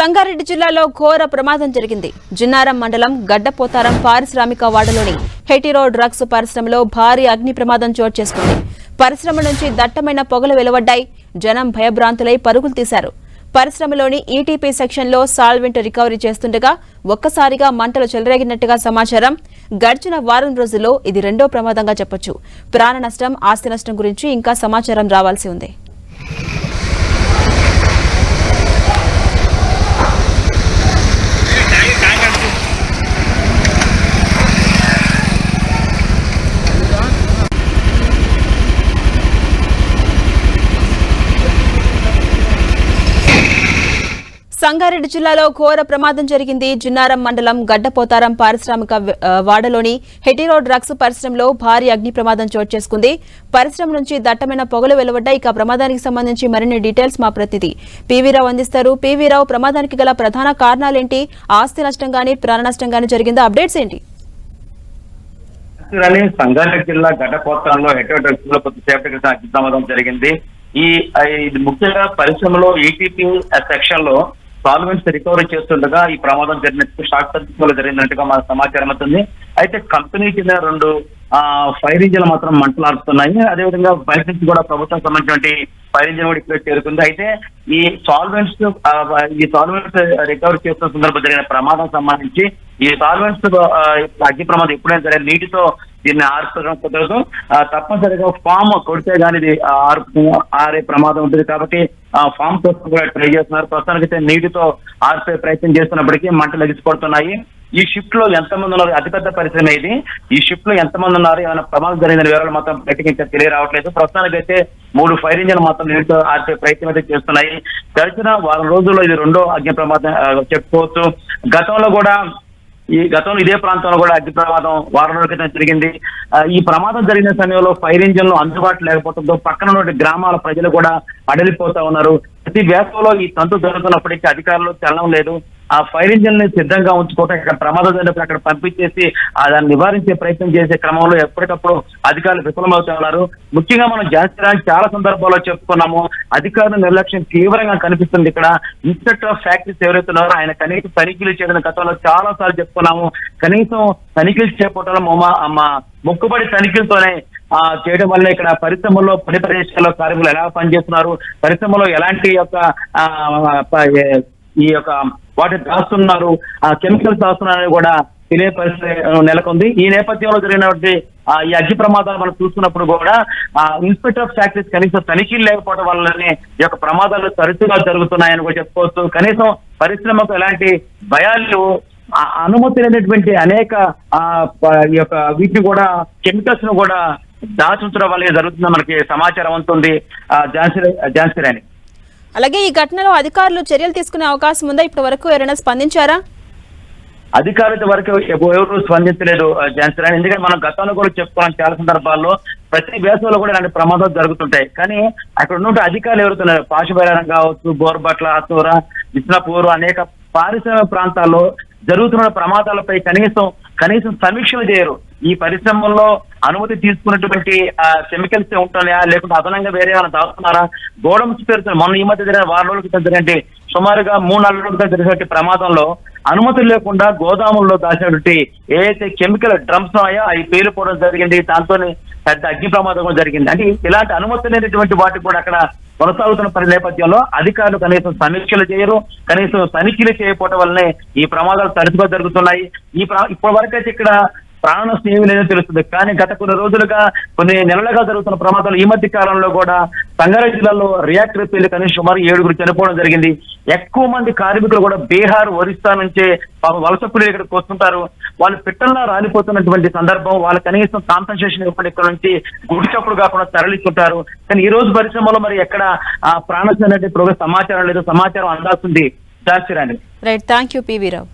సంగారెడ్డి జిల్లాలో ఘోర ప్రమాదం జరిగింది. జిన్నారం మండలం గడ్డపోతారం పారిశ్రామిక వాడలోని హెటిరో డ్రగ్స్ పరిశ్రమలో భారీ అగ్ని ప్రమాదం చోటు చేసుకుంది. పరిశ్రమ నుంచి దట్టమైన పొగలు వెలువడ్డాయి. జనం భయభ్రాంతులై పరుగులు తీశారు. పరిశ్రమలోని ఈటీపీ సెక్షన్లో సాల్వెంట్ రికవరీ చేస్తుండగా ఒక్కసారిగా మంటలు చెలరేగినట్టుగా సమాచారం. గడిచిన వారం రోజుల్లో ఇది రెండో ప్రమాదంగా చెప్పొచ్చు. ప్రాణ నష్టం ఆస్తి నష్టం గురించి ఇంకా సమాచారం రావాల్సి ఉంది. సంగారెడ్డి జిల్లాలో ఘోర ప్రమాదం జరిగింది. జిన్నారం మండలం గడ్డపోతారం పారిశ్రామిక వాడలోని హెటిరో డ్రగ్స్ పరిశ్రమలో భారీ అగ్ని ప్రమాదం చోటు చేసుకుంది. పరిశ్రమ నుంచి దట్టమైన పొగలు వెలువడ్డాయి. ఇక ప్రమాదానికి సంబంధించి మరిన్ని డీటెయిల్స్ మా ప్రతినిధి పీవీరావు అందిస్తారు. పీవీరావు ప్రమాదానికి గల ప్రధాన కారణాలేంటి? ఆస్తి నష్టం గాని ప్రాణ నష్టం గాని జరిగిందా? అప్డేట్స్ ఏంటి? సంగారెడ్డి జిల్లా గడ్డపోత్రంలో హెటోటెక్స్లో కొద్దిసేపటి క్రితం అగ్ని ప్రమాదం జరిగింది. ఈ ఇది ముఖ్యంగా పరిశ్రమలో ఈటీపీ సెక్షన్లో సాల్వెన్స్ రికవరీ చేస్తుండగా ఈ ప్రమాదం జరిగినట్టు షార్ట్ సర్క్యూట్ వల్ల జరిగినట్టుగా మన సమాచారం అవుతుంది అయితే కంపెనీకి చెందిన రెండు ఆ ఫైర్ ఇంజిన్లు మాత్రం మంటలాడుతున్నాయి. అదేవిధంగా బయట నుంచి కూడా ప్రభుత్వం సంబంధించినటువంటి ఫైర్ ఇంజిన్ కూడా ఇక్కడ చేరుకుంది. అయితే ఈ సాల్వెంట్స్ ఈ సాల్వెంట్స్ రికవరీ చేస్తున్న సందర్భంలో జరిగిన ప్రమాదం సంబంధించి ఈ సాల్వెంట్స్ అగ్ని ప్రమాదం ఎప్పుడైనా సరే నీటితో దీన్ని ఆర్పడం కుదరదు. తప్పనిసరిగా ఫామ్ కొడితే కానీ ఇది ఆర్పు ఆరే ప్రమాదం ఉంటుంది కాబట్టి ఆ ఫామ్ కోసం కూడా ట్రై చేస్తున్నారు. ప్రస్తుతానికి అయితే నీటితో ఆర్పే ప్రయత్నం చేస్తున్నప్పటికీ మంటలు ఎగిసిపడుతున్నాయి. ఈ షిఫ్ట్లో ఎంతమంది ఉన్నారు? అతిపెద్ద పరిశ్రమ ఇది. ఈ షిఫ్ట్లో ఎంతమంది ఉన్నారు? ఏమైనా ప్రమాదం జరిగిన వివరాలు మాత్రం బయటకి ఇంకా తెలియరావట్లేదు. ప్రస్తుతానికి అయితే మూడు ఫైర్ ఇంజిన్ మాత్రం నీటితో ఆర్పే ప్రయత్నం అయితే చేస్తున్నాయి. గడిచిన వారం రోజుల్లో ఇది రెండో అగ్ని ప్రమాదం చెప్పుకోవచ్చు. గతంలో కూడా ఈ గతంలో ఇదే ప్రాంతంలో కూడా అగ్ని ప్రమాదం వారం రోజుల క్రితం జరిగింది. ఈ ప్రమాదం జరిగిన సమయంలో ఫైర్ ఇంజన్లు అందుబాటు లేకపోవడంతో పక్కన ఉన్న గ్రామాల ప్రజలు కూడా అడలిపోతా ఉన్నారు. ప్రతి వేసవిలో ఈ తంతు జరుగుతున్నప్పటికీ అధికారులు చలనం లేదు. ఆ ఫైర్ ఇంజిన్ని సిద్ధంగా ఉంచుకోవటం ఇక్కడ ప్రమాదం జరిగినప్పుడు అక్కడ పంపించేసి దాన్ని నివారించే ప్రయత్నం చేసే క్రమంలో ఎప్పటికప్పుడు అధికారులు విఫలమవుతూ ఉన్నారు. ముఖ్యంగా మనం జాస్తి చాలా సందర్భాల్లో చెప్పుకున్నాము అధికారుల నిర్లక్ష్యం తీవ్రంగా కనిపిస్తుంది ఇక్కడ. ఇన్స్పెక్టర్ ఆఫ్ ఫ్యాక్టరీస్ ఎవరైతే ఉన్నారో ఆయన కనీసం తనిఖీలు చేయడం గతంలో చాలా సార్లు చెప్పుకున్నాము. కనీసం తనిఖీలు చేపట్టడం మా మా మొక్కుబడి తనిఖీలతోనే ఆ చేయడం వల్ల ఇక్కడ పరిశ్రమల్లో పని ప్రదేశాల్లో కార్మికులు ఎలా పనిచేస్తున్నారు పరిశ్రమలో ఎలాంటి యొక్క ఆ, ఈ యొక్క వాటిని దాస్తున్నారు ఆ కెమికల్స్ దాస్తున్నారని కూడా తినే పరిస్థితి నెలకొంది. ఈ నేపథ్యంలో జరిగినటువంటి ఆ, ఈ అగ్ని ప్రమాదాలు మనం చూస్తున్నప్పుడు కూడా ఆ ఇన్స్పెక్టర్ ఆఫ్ ఫ్యాక్టరీస్ కనీసం తనిఖీలు లేకపోవడం వల్లనే ఈ యొక్క ప్రమాదాలు తరచుగా జరుగుతున్నాయని కూడా చెప్పుకోవచ్చు. కనీసం పరిశ్రమకు ఎలాంటి భయాలు ఆ అనుమతి లేనటువంటి అనేక ఆ ఈ యొక్క వీటిని కూడా కెమికల్స్ను కూడా దాచుంచడం వల్ల జరుగుతుందని మనకి సమాచారం ఉంటుంది ఆ, ఝాన్సీ ఝాన్సీ రాణి. అలాగే ఈ ఘటనలో అధికారులు చర్యలు తీసుకునే అవకాశం ఉందా? ఇప్పటి వరకు ఎవరైనా స్పందించారా? అధికారుల వరకు ఎవరు స్పందించలేదు ఆ, రాణి ఎందుకంటే మనం గతంలో కూడా చెప్పుకున్నాం చాలా సందర్భాల్లో ప్రతి వేసవిలో కూడా ఇలాంటి ప్రమాదాలు జరుగుతుంటాయి. కానీ అక్కడ ఉన్నటువంటి అధికారులు ఎవరుతున్నారు పాశుబైరం కావచ్చు బోర్బట్ల ఆతూర విష్ణపూర్ అనేక పారిశ్రామిక ప్రాంతాల్లో జరుగుతున్న ప్రమాదాలపై కనీసం కనీసం సమీక్షలు చేయరు. ఈ పరిశ్రమల్లో అనుమతి తీసుకున్నటువంటి కెమికల్స్ ఉంటున్నాయా? లేకుంటే అదనంగా వేరే ఏమైనా దాస్తున్నారా గోడమ్స్ పేరుతో మొన్న ఈ మధ్య జరిగిన వారం రోజుల క్రితం జరిగినటువంటి సుమారుగా మూడు నాలుగు రోజుల క్రితం జరిగినటువంటి ప్రమాదంలో అనుమతి లేకుండా గోదాముల్లో దాచినటువంటి ఏదైతే కెమికల్ డ్రమ్స్ ఉన్నాయో అవి పేలిపోవడం జరిగింది. దాంతో పెద్ద అగ్ని ప్రమాదం జరిగింది. అంటే ఇలాంటి అనుమతి లేనటువంటి వాటికి కూడా అక్కడ కొనసాగుతున్న పరి నేపథ్యంలో అధికారులు కనీసం సమీక్షలు చేయరు కనీసం తనిఖీలు చేయకపోవడం వల్లనే ఈ ప్రమాదాలు తరచుగా జరుగుతున్నాయి. ఈ ఇప్పటి వరకు అయితే ఇక్కడ ప్రాణ నష్టం లేదో తెలుస్తుంది. కానీ గత కొన్ని రోజులుగా కొన్ని నెలలుగా జరుగుతున్న ప్రమాదాలు ఈ మధ్య కాలంలో కూడా సంగారెడ్డి జిల్లాలో రియాక్టర్ పేర్లు కనీసం సుమారు ఏడుగురు చనిపోవడం జరిగింది. ఎక్కువ మంది కార్మికులు కూడా బీహార్ ఒరిస్సా నుంచే వలస కూలీలు ఇక్కడికి వస్తుంటారు. వాళ్ళు పిట్టల్లా రాలిపోతున్నటువంటి సందర్భం వాళ్ళు కనీసం కాంపెన్సేషన్ ఇవ్వకుండా ఇక్కడ నుంచి గుడిచప్పుడు కాకుండా తరలిస్తుంటారు. కానీ ఈ రోజు పరిశ్రమలో మరి ఎక్కడ ప్రాణ నష్టం సమాచారం లేదు. సమాచారం అందాల్సింది. దాచిరాని రైట్ థ్యాంక్ యూ పీవీరావు